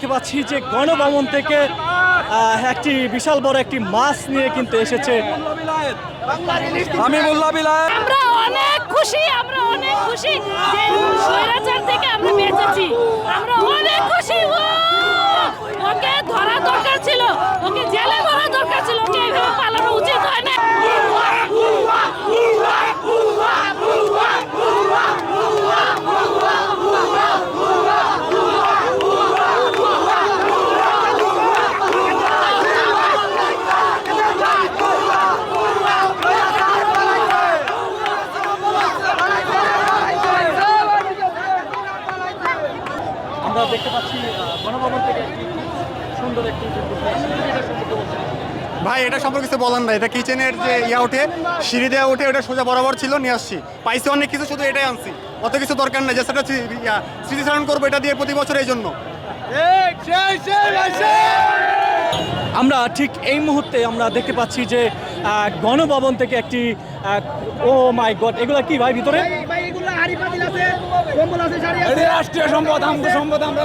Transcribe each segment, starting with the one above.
দেখতে পাচ্ছি যে গণভবন থেকে একটি বিশাল বড় একটি মাছ নিয়ে কিন্তু এসেছে। আমি মোল্লা আমরা অনেক খুশি, আমরা অনেক খুশি যে থেকে আমরা বেঁচেছি। আমরা অনেক খুশি ও! ওকে ধরা দরকার ছিল ওকে জেলে ভরা দরকার ছিল ওকে এইভাবে পালানো উচিত হয় না আমরা দেখতে পাচ্ছি গণভবন থেকে একটি সুন্দর একটি। ভাই এটা সম্পর্কে কিছু বলার নাই। এটা কিচেনের যে ইয়া ওঠে সিঁড়ি দেওয়া ওঠে ওটা সোজা বরাবর ছিল নিয়ে আসছি। পাইছি অনেক কিছু শুধু এটাই আনছি। অত কিছু দরকার নাই যে সেটা স্মৃ- ইয়া, স্মৃতিচারণ করব এটা দিয়ে প্রতি বছর এই জন্য। আমরা ঠিক এই মুহূর্তে আমরা দেখতে পাচ্ছি যে গণভবন থেকে একটি ও মাই গড এগুলা কি ভাই ভিতরে? রাষ্ট্রীয় সম্পদ আমগো সম্পদ আমরা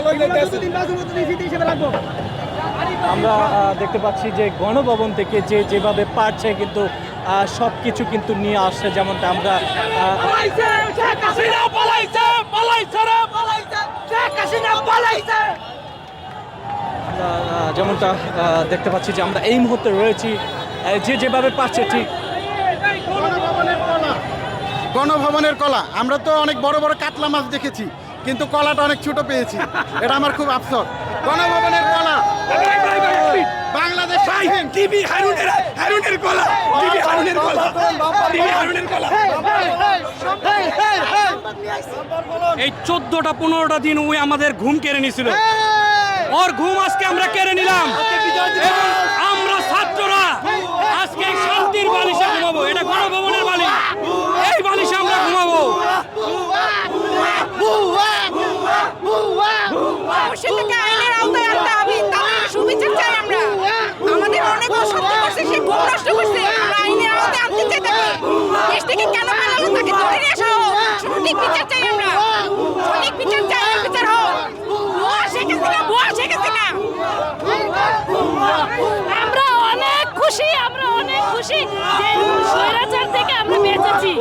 আমরা দেখতে পাচ্ছি যে গণভবন থেকে যে যেভাবে পারছে কিন্তু সব কিছু কিন্তু নিয়ে আসছে যেমনটা আমরা যেমনটা দেখতে পাচ্ছি যে আমরা এই মুহূর্তে রয়েছি যে যেভাবে পারছে ঠিক গণভবনের কলা। আমরা তো অনেক বড় বড় কাতলা মাছ দেখেছি কিন্তু কলাটা অনেক ছোট পেয়েছি। এটা আমার খুব আফসোস। গণভবনের কলা। বাংলাদেশ টিভি হারুনের হারুনের কলা। টিভি হারুনের কলা। টিভি হারুনের কলা। এই চোদ্দটা পনেরোটা দিন ওই আমাদের ঘুম কেড়ে নিছিল। ওর ঘুম আজকে আমরা কেড়ে নিলাম। আমরা ছাত্ররা আজকে শান্তির বালিশে ঘুমাবো। এটা গণভবনের বালিশ এই বালিশে আমরা ঘুমাবো সেটাকে আইনের আওতায় আনতে হবে তাদের সুবিচার চাই আমরা আমাদের অনেক অসত্য করছে সে ঘুম নষ্ট করছে আমরা আইনের আওতায় আনতে চাই তাকে দেশ থেকে কেন পালালো তাকে ধরে নিয়ে আসা হোক সঠিক বিচার চাই আমরা। সঠিক বিচার চাই বিচার হোক। আমরা অনেক খুশি, আমরা অনেক খুশি যে স্বৈরাচার থেকে আমরা বেঁচেছি।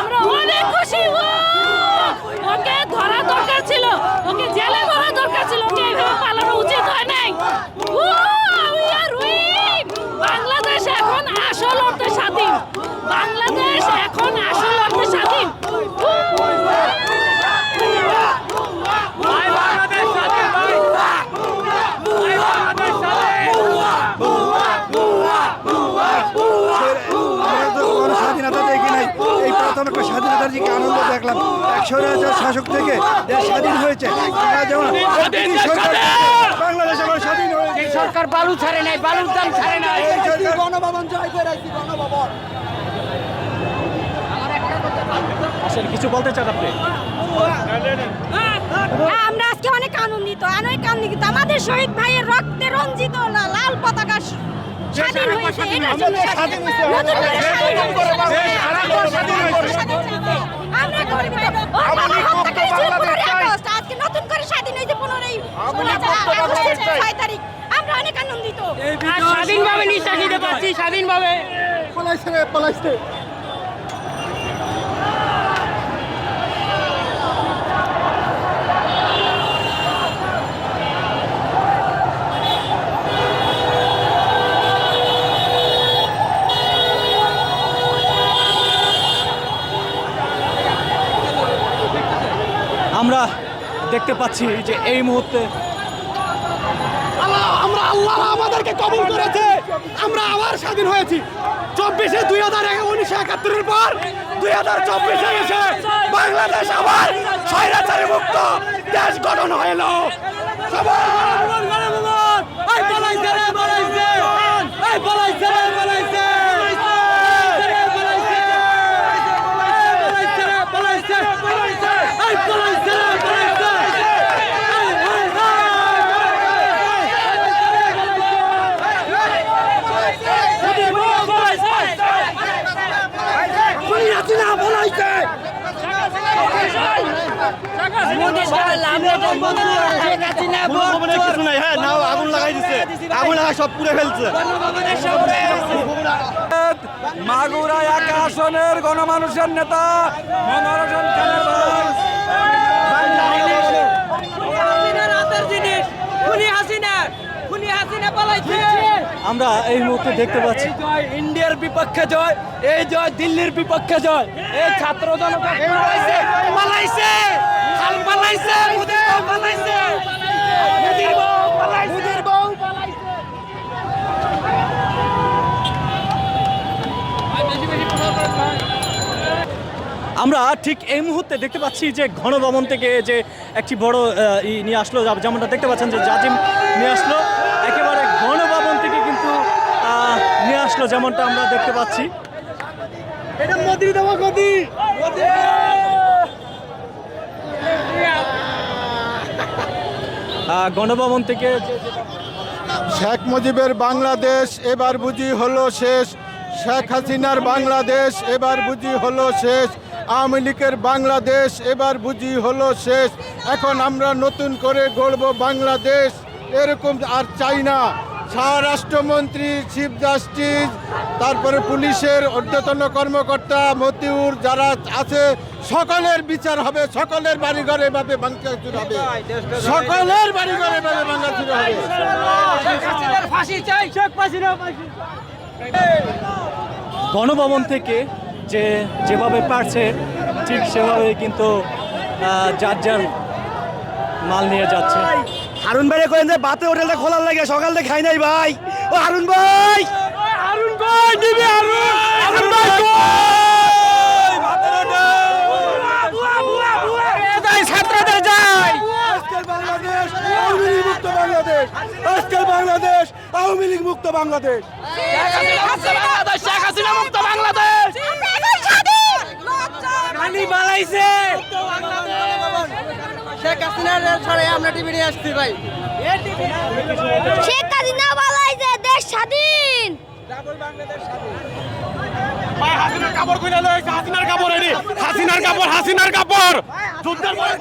আমরা অনেক খুশি! ওকে ধরা দরকার ছিল, ওকে জেলে ভরা দরকার ছিল, ওকে এইভাবে পালানো উচিত হয় নাই! বাংলাদেশ এখন আসল অর্থে স্বাধীন। বাংলাদেশ এখন আসল অর্থে স্বাধীন আমরা তো কোনো স্বাধীনতা দেখি নাই একটা স্বাধীনতার দিকে আনন্দ দেখলাম। একশো হাজার শাসক থেকে দেশ স্বাধীন হয়েছে আমরা যেমন বাংলাদেশ আমার স্বাধীন হয়েছে। সরকার বালু ছাড়ে নাই বালুর দাম ছাড়ে নাই। গণভবন জয় করে গণভবন। আসলে কিছু বলতে চান আপনি? হ্যাঁ, আমরা আজকে অনেক আনন্দিত অনেক আনন্দিত। আমাদের শহীদ ভাইয়ের রক্তে রঞ্জিত না লাল পতাকা স্বাধীন হয়েছে নতুন করে স্বাধীন হয়েছে। আমরা গরিব ভাই, ওর বাবা হত্যাকারী ছিল 15 আগস্ট, আজকে নতুন করে স্বাধীন হয়েছে পনেরোই আগস্টের ছয় তারিখ। আমরা অনেক আনন্দিত। স্বাধীনভাবে নিঃশ্বাস নিতে পারছি স্বাধীনভাবে। পলাইছে পলাইছে। দেখতে পাচ্ছি যে এই মুহূর্তে। আমরা আল্লাহ আমাদেরকে কবুল করেছে। আমরা আবার স্বাধীন হয়েছি। চব্বিশে দুই হাজার উনিশশো একাত্তরের পর দুই হাজার চব্বিশে এসে বাংলাদেশ আবার স্বৈরাচারী মুক্ত দেশ গঠন হইল। মোদী আগুন লাগাই দিছে আগুন সব পুড়ে ফেলছে মাগুরা এক আসনের গণমানুষের নেতা মনোরঞ্জন আমরা এই মুহূর্তে দেখতে পাচ্ছি। জয় ইন্ডিয়ার বিপক্ষে জয় এই জয় দিল্লির বিপক্ষে জয়। এই ছাত্র জনতা পালাইছে মুদির বউ পালাইছে। মুদির বউ পালাইছে। মুদির বউ আমরা ঠিক এই মুহূর্তে দেখতে পাচ্ছি যে গণভবন থেকে যে একটি বড় আহ, ই নিয়ে আসলো যেমনটা দেখতে পাচ্ছেন যে জাজিম নিয়ে আসলো। একেবারে গণভবন থেকে কিন্তু আহ, নিয়ে আসলো যেমনটা আমরা দেখতে পাচ্ছি। এটা মোদি দেবো মোদি গণভবন থেকে শেখ মুজিবের বাংলাদেশ এবার বুঝি হলো শেষ। শেখ হাসিনার বাংলাদেশ এবার বুঝি হলো শেষ। আওয়ামী লীগের বাংলাদেশ এবার বুঝি হলো শেষ। এখন আমরা নতুন করে গড়ব বাংলাদেশ। এরকম আর চাই না। স্বরাষ্ট্রমন্ত্রী চিফ জাস্টিস তারপরে পুলিশের ঊর্ধ্বতন কর্মকর্তা মতিউর যারা আছে সকলের বিচার হবে সকলের বাড়ি ঘরে ভাবে ভাঙচুর হবে। সকলের বাড়ি ঘরে ভাবে ভাঙচুর হবে। গণভবন থেকে যে যেভাবে পারছে ঠিক সেভাবে কিন্তু যার যার মাল নিয়ে যাচ্ছে। হারুন ভাই কইন যে বাতে হোটেলটা খোলার লাগে সকাল থেকে খাই নাই ভাই। ও হারুন ভাই! হারুন ভাই দিবি হারুন। হারুন ভাই ছাত্রদের যাই। বাংলাদেশ আওয়ামী লীগ মুক্ত বাংলাদেশ। আজকের বাংলাদেশ আওয়ামী লীগ মুক্ত বাংলাদেশ। শেখ হাসিনা মুক্ত বাংলাদেশ বানাইছে। শেখ হাসিনা বলাই যে দেশ স্বাধীন। হাসিনার কাপড় কইনা লই হাসিনার কাপড় এডি হাসিনার কাপড় হাসিনার কাপড়। যুদ্ধের পরে